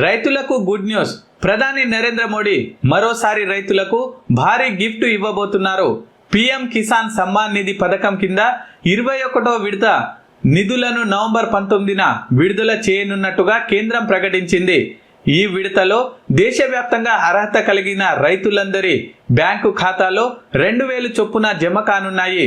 రైతులకు good news. ప్రధాని నరేంద్ర మోడీ మరోసారి రైతులకు భారీ గిఫ్ట్ ఇవ్వబోతున్నారు. పీఎం కిసాన్ సమ్మాన్ నిధి పథకం కింద ఇరవై ఒకటో విడత నిధులను నవంబర్ పంతొమ్మిదిన విడుదల చేయనున్నట్టుగా కేంద్రం ప్రకటించింది. ఈ విడతలో దేశవ్యాప్తంగా అర్హత కలిగిన రైతులందరి బ్యాంకు ఖాతాలో రెండు వేలు చొప్పున జమ కానున్నాయి.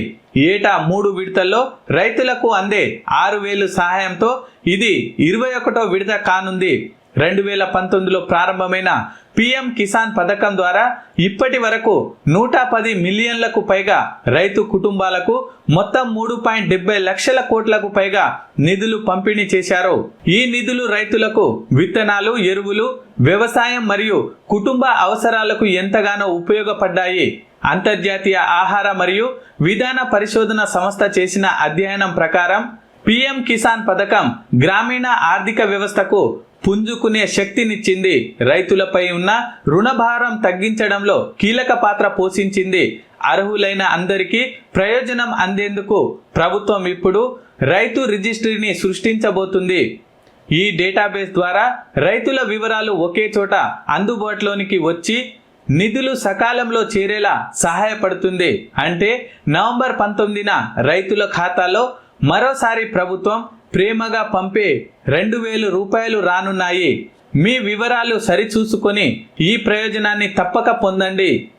ఏటా మూడు విడతల్లో రైతులకు అందే ఆరు వేలు సహాయంతో ఇది ఇరవై ఒకటో విడత కానుంది. రెండు వేల పంతొమ్మిదిలో ప్రారంభమైన పిఎం కిసాన్ పథకం ద్వారా ఇప్పటి వరకు నూట పది మిలియన్లకు పైగా రైతు కుటుంబాలకు మొత్తం మూడు పాయింట్ డెబ్బై లక్షల కోట్లకు పైగా నిధులు పంపిణీ చేశారు. ఈ నిధులు రైతులకు విత్తనాలు ఎరువులు వ్యవసాయం మరియు కుటుంబ అవసరాలకు ఎంతగానో ఉపయోగపడ్డాయి. అంతర్జాతీయ ఆహార మరియు విధాన పరిశోధన సంస్థ చేసిన అధ్యయనం ప్రకారం పిఎం కిసాన్ పథకం గ్రామీణ ఆర్థిక వ్యవస్థకు పుంజుకునే శక్తినిచ్చింది. రైతులపై ఉన్న రుణభారం తగ్గించడంలో కీలక పాత్ర పోషించింది. అర్హులైన అందరికీ ప్రయోజనం అందేందుకు ప్రభుత్వం ఇప్పుడు రైతు రిజిస్ట్రీని సృష్టించబోతుంది. ఈ డేటాబేస్ ద్వారా రైతుల వివరాలు ఒకే చోట అందుబాటులోనికి వచ్చి నిధులు సకాలంలో చేరేలా సహాయపడుతుంది. అంటే నవంబర్ పంతొమ్మిదిన రైతుల ఖాతాలో మరోసారి ప్రభుత్వం ప్రేమగా పంపే రెండు వేలు రూపాయలు రానున్నాయి. మీ వివరాలు సరిచూసుకొని ఈ ప్రయోజనాన్ని తప్పక పొందండి.